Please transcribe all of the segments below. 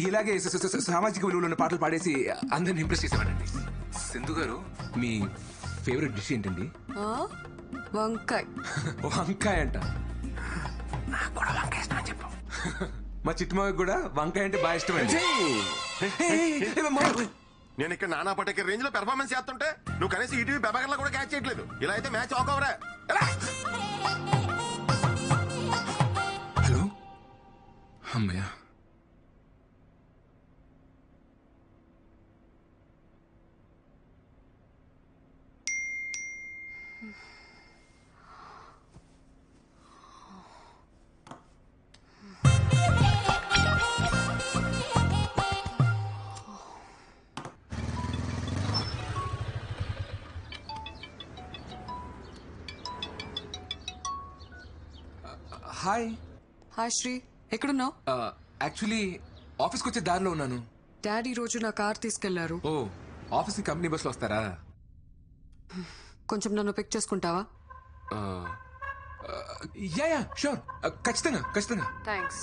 ఇలాగే సామాజిక విలువలు ఉన్న పాటలు పాడేసి అందరిని ఇంప్రెస్ చేసేవాడండి. సింధు గారు మీ ఫేవరెట్ డిష్ ఏంటండి? ఆ? వంకాయ్. వంకాయ అంట. నాకు కూడా వంకాయ ఇష్టం అని చెప్పు. మా చిట్టుమావికి కూడా వంకాయ అంటే బాగా ఇష్టం అండి. నేను ఇక్కడ నానా పటేకర్ రేంజ్లో పెర్ఫార్మెన్స్ చేస్తుంటే నువ్వు కనీసం ఈటీవీ పెబగర్లో కూడా క్యాచ్ చేయట్లేదు. ఇలా అయితే మ్యాచ్ హలో అమ్మయ్యా హాయ్ హాయ్ శ్రీ ఎక్కడున్నావు? యాక్చువల్లీ ఆఫీస్కి వచ్చే దారిలో ఉన్నాను. డాడీ రోజు నా కార్ తీసుకెళ్ళారు. ఓ ఆఫీస్కి కంపెనీ బస్లో వస్తారా? కొంచెం నన్ను పిక్ చేసుకుంటావా? యా యా షూర్ ఖచ్చితంగా ఖచ్చితంగా. థ్యాంక్స్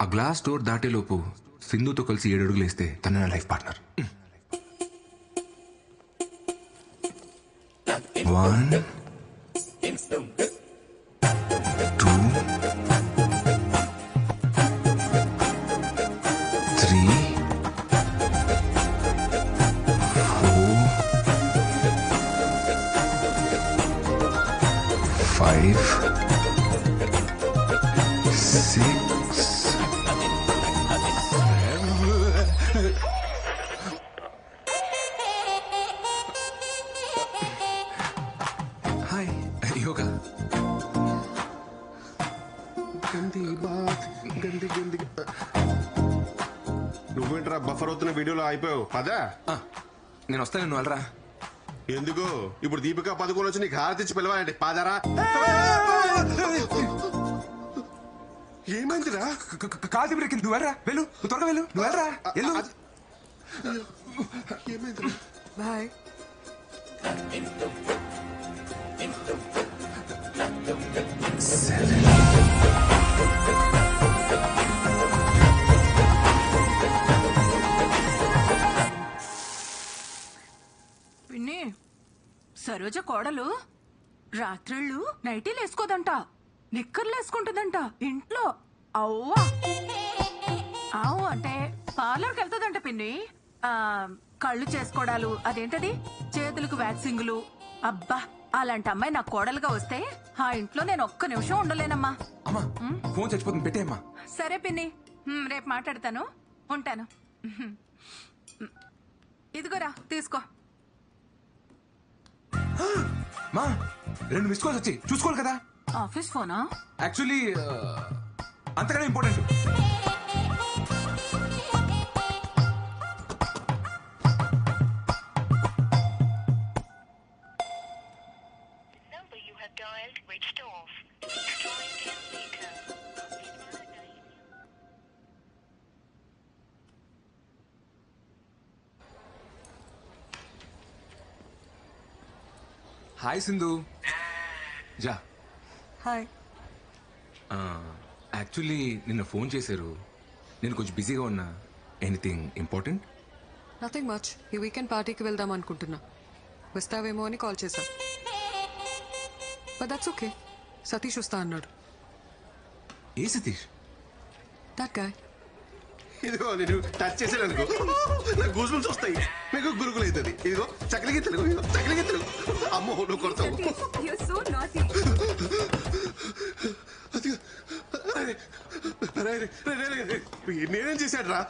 ఆ గ్లాస్ డోర్ దాటేలోపు సింధుతో కలిసి ఏడు అడుగులు వేస్తే తన నా life partner. One two three four five six వీడియోలో అయిపోయావు పదా. నేను వస్తాను నువ్వు వెళ్ళరా. ఎందుకు? ఇప్పుడు దీపికా పదుకోలు వచ్చి నీకు హారతిచ్చి పిలవాలంటే పాదారా? ఏమైందిరా? క- క- కాలు తిరిగి నువ్వు వెళ్ళరా వెళ్ళు నువ్వు త్వరగా వెళ్ళు. నువ్వు వెళ్ళరా? వెళ్ళు. ఏమైందిరా? బాయ్ సరోజ కోడలు రాత్రిళ్ళు నైటీలు వేసుకోదంట నిక్కర్లు వేసుకుంటుందంట ఇంట్లో. అవ్వా. అవు అంటే పార్లర్కి వెళ్తుందంట పిన్ని. ఆ కళ్ళు చేసుకోవడాలు అదేంటది? చేతులకు వ్యాక్సింగులు. అబ్బా అలాంటి అమ్మాయి నా కోడలుగా వస్తే ఆ ఇంట్లో నేను ఒక్క నిమిషం ఉండలేనమ్మా. అమ్మా ఫోన్ చచ్చిపోతుంది పెట్టేయమ్మా. సరే పిన్ని హ్మ్, రేపు మాట్లాడతాను. ఉంటాను. ఇదిగోరా తీసుకో. మా రెండు మిస్ కాల్స్ వచ్చి చూసుకోవాలి కదా? ఆఫీస్ ఫోనా యాక్చువల్లీ అంతకన్నా ఇంపార్టెంట్ హాయ్ సింధు. జా. హాయ్. యాక్చువల్లీ నిన్న ఫోన్ చేశారు. నేను కొంచెం బిజీగా ఉన్నా. Anything important? నథింగ్ మచ్ ఈ వీకెండ్ పార్టీకి వెళ్దాం అనుకుంటున్నా. వస్తావేమో అని కాల్ చేశా. బట్ దట్స్ ఓకే సతీష్ వస్తా అన్నాడు. ఏ సతీష్? దట్ గాయ్ ఇదిగో నేను టచ్ చేసాను అనుకో. నాకు గూజులు వస్తాయి. మీకు గురుకులు అవుతుంది. ఇదిగో చక్కలికి తెలుగు ఇదిగో చక్కలికి తెలుగు అమ్మో నువ్వు కొడతావు. నేనేం చేశాడు రా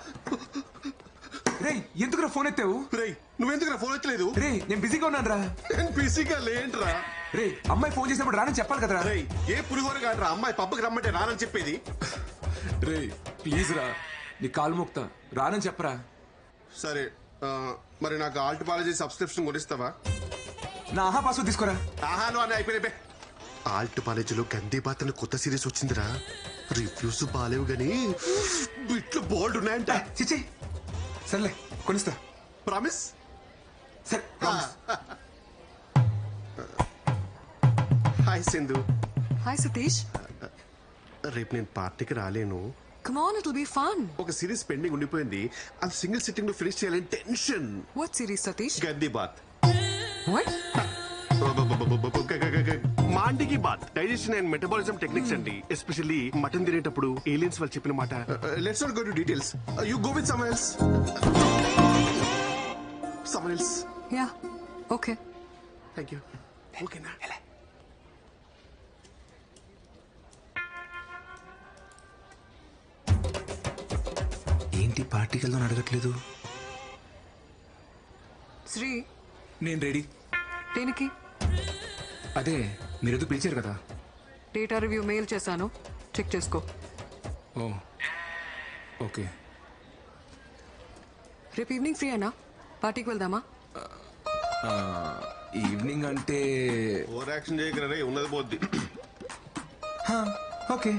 రే ఎందుకురా ఫోన్ ఎత్తావు? రే నువ్వెందుకు నా ఫోన్ ఎత్తలేదు? రే నేను బిజీగా ఉన్నాను రా నేను బిజీగా లేంట్రా రే అమ్మాయి ఫోన్ చేసినప్పుడు రానని చెప్పాలి కదరా. రే ఏ పులిహోర కాదురా? అమ్మాయి పబ్బకి రమ్మంటే రానని చెప్పేది. రే ప్లీజ్ రా. నీ కాలు మోక్తా రానని చెప్పరా? సరే ఆ, మరి నాకు ఆల్ట్ పాలజీ సబ్స్క్రిప్షన్ కొనిస్తావా? నా ఆహా పాస్వర్డ్ తీసుకోరా. ఆహాను అని అయిపోయినాయి ఆల్ట్ కాలేజీలో గందే బాత్ కొత్త సిరీస్ వచ్చిందిరా. రివ్యూస్ బాలేవు గాని బిట్లు బోల్డ్ ఉన్నాయంట. చిచ్చి. సర్లే కొనిస్తా. ప్రామిస్? సరే promise. Hi Sindhu. Hi Satish. రేపు నేను పార్టీకి రాలేను. Come on it be fun ఒక సిరీస్ పెండింగ్ ఉండిపోయింది. అది సింగిల్ సిట్టింగ్లో ఫినిష్ చేయాలని tension what series Satish Gandi Baat. What మాండికి bath. Digestion and metabolism techniques అండి. ఎస్పెషల్లీ మటన్ తినేటప్పుడు ఏలియన్స్ వాళ్ళు చెప్పిన మాట. Let's not go to details you go with some else some else ya okay thank you ఓకేనా ఏంటి పార్టీకి వెళ్దాం అడగట్లేదు? శ్రీ. నేను రెడీ. దేనికి? అదే మీరేదో పిలిచారు కదా. డేటా రివ్యూ మెయిల్ చేశాను. చెక్ చేసుకో. Oh okay. రేపు ఈవినింగ్ ఫ్రీ అయినా పార్టీకి వెళ్దామా? ఈవినింగ్ అంటే ఓవర్ యాక్షన్ చేయగలరా ఉన్నది పోద్ది. హా, ఓకే.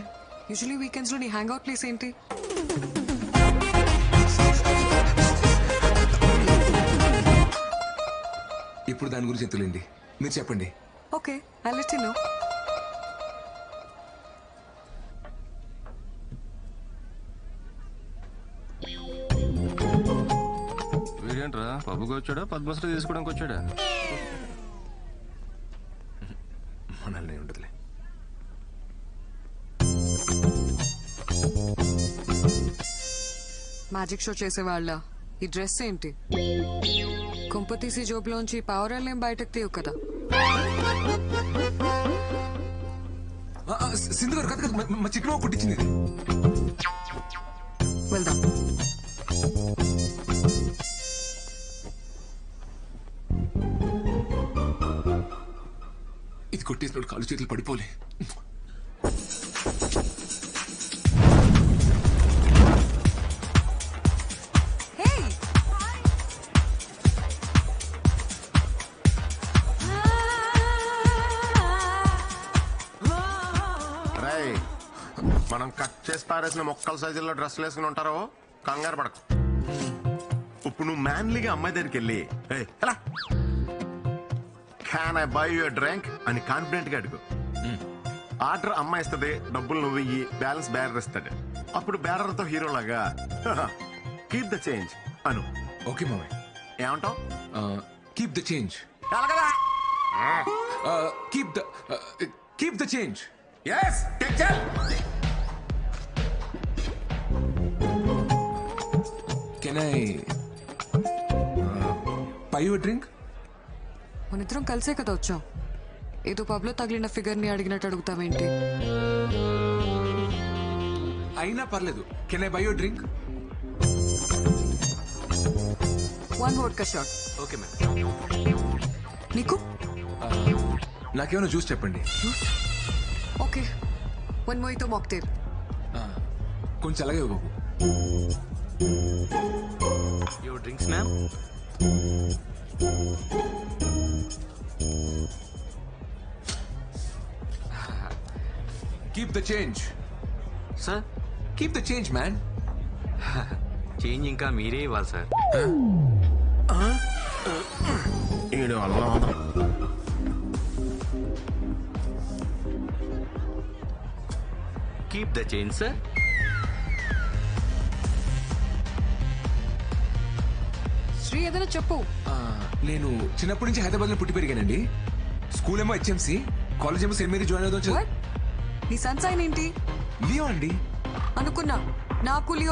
యూజువలీ వీకెండ్స్లో నీ హ్యాంగ్ అవుట్ ప్లేస్ ఏంటి? ఇప్పుడు దాని గురించి ఎత్తులేండి. మీరు చెప్పండి. Okay I let you know వీడేంట్రా? పబ్బుకి వచ్చాడా? పద్మశ్రీ తీసుకోవడానికి వచ్చాడా? మనల్ని ఉండదులే. మ్యాజిక్ షో చేసేవాళ్ళ. ఈ డ్రెస్ ఏంటి? కుంపతీసి జోబులోంచి పవర్ ఏం బయటకు తీయవు కదా. సింధు గారు కదా మా- చిక్కులో కుట్టించింది. వెళ్దాం. ఇది కొట్టేసినప్పుడు కాలు చేతులు పడిపోలే. మనం కట్ చేసి పారేసిన మొక్కల సైజుల్లో డ్రెస్సులు వేసుకుని ఉంటారో కంగారు పడకు. ఇప్పుడు నువ్వు మ్యాన్లీగా అమ్మాయి దగ్గరికి వెళ్ళి "ఏయ్, ఎలా? Can I buy your drink అని కాన్ఫిడెంట్గా అడుగు. ఆర్డర్ అమ్మాయి ఇస్తుంది డబ్బులు నువ్వు ఇయ్యి బ్యాలెన్స్ బ్యారర్ ఇస్తాడు అప్పుడు బ్యారర్తో హీరో లాగా కీప్ ద చేంజ్ అను. ఓకే మామయ్య. ఏమంటావు? Keep the change keep the keep the change yes take can I buy drink మన ఇద్దరం కలిసే కదా వచ్చాం. ఏదో పబ్లో తగిలిన ఫిగర్ని అడిగినట్టు అడుగుతావేంటి? అయినా పర్లేదు. Can I buy your drink one vodka shot okay ma'am నీకు? నాకేమైనా జ్యూస్ చెప్పండి. ఓకే వన్ మోయితో మాక్టేల్ కొంచెం అలాగే బాబు. Your drinks ma'am keep the change sir keep the change man change ఇంకా మీరే ఇవ్వాలి సార్ ఈడు అల్లం keep the change sir Sri ఏదైనా చెప్పు. నేను చిన్నప్పటి నుంచి హైదరాబాద్లో పుట్టి పెరిగానండి. స్కూల్ ఏమో హెచ్ఎంసి కాలేజ్ ఏమో సెయింట్ మేరీ జాయిన్ What? నీ సన్ సైన్ ఏంటి? లియో అండి. అనుకున్నా. నాకు లియో